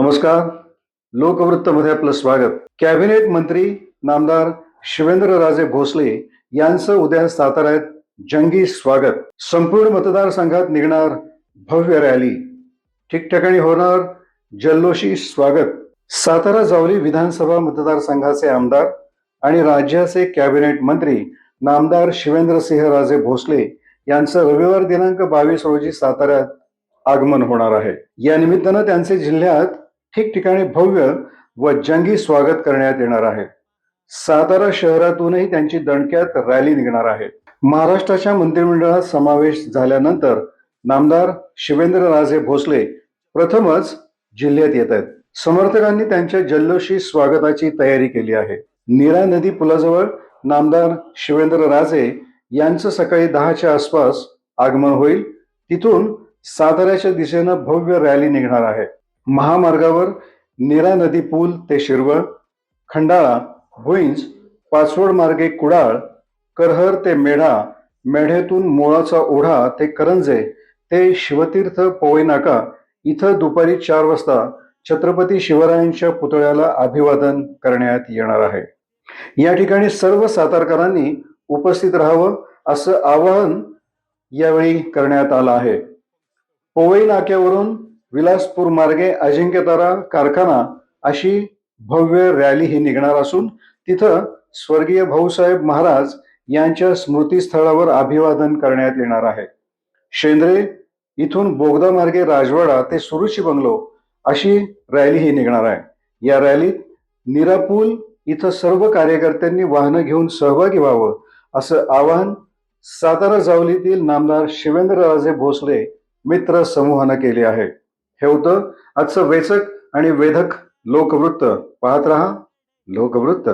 नमस्कार. लोकवृत्तमध्ये आपलं स्वागत. कॅबिनेट मंत्री नामदार शिवेंद्रराजे भोसले यांचं उद्या साताऱ्यात जंगी स्वागत. संपूर्ण मतदारसंघात निघणार भव्य रॅली. ठिकठिकाणी होणार जल्लोषी स्वागत. सातारा जावली विधानसभा मतदारसंघाचे आमदार आणि राज्याचे कॅबिनेट मंत्री नामदार शिवेंद्रसिंह राजे भोसले यांचं रविवार दिनांक बावीस रोजी साताऱ्यात आगमन होणार आहे. या निमित्तानं त्यांचे जिल्ह्यात ठिकठिकाणी भव्य व जंगी स्वागत करण्यात येणार आहे. सातारा शहरातूनही त्यांची दणक्यात रॅली निघणार आहे. महाराष्ट्राच्या मंत्रिमंडळात समावेश झाल्यानंतर नामदार शिवेंद्रराजे भोसले प्रथमच जिल्ह्यात येत आहेत. समर्थकांनी त्यांच्या जल्लोषी स्वागताची तयारी केली आहे. नीरा नदी पुलाजवळ नामदार शिवेंद्रराजे यांचं सकाळी दहाच्या आसपास आगमन होईल. तिथून साताऱ्याच्या दिशेनं भव्य रॅली निघणार आहे. महामार्गावर नीरा नदी पूल ते शिरवळ खंडाळा भुईंज पाचवड मार्गे कुडाळ करहर ते मेढा मेढ्यातून मोळाचा ओढा ते करंजे ते शिवतीर्थ पोवई नाका इथं दुपारी चार वाजता छत्रपती शिवरायांच्या पुतळ्याला अभिवादन करण्यात येणार आहे. या ठिकाणी सर्व सातारकरांनी उपस्थित राहावं असं आवाहन यावेळी करण्यात आलं आहे. पोवई नाक्यावरून विलासपूर मार्गे अजिंक्यतारा कारखाना अशी भव्य रॅली ही निघणार असून तिथं स्वर्गीय भाऊसाहेब महाराज यांच्या स्मृतीस्थळावर अभिवादन करण्यात येणार आहे. शेंद्रे इथून बोगदा मार्गे राजवाडा ते सुरुची बंगलो अशी रॅली ही निघणार आहे. या रॅलीत निरापूल इथं सर्व कार्यकर्त्यांनी वाहनं घेऊन सहभागी व्हावं असं आवाहन सातारा जावलीतील नामदार शिवेंद्रराजे भोसले मित्र समूहानं केले आहे. हे होतं. आजचं वेचक आणि वेधक लोकवृत्त. पाहत रहा लोकवृत्त.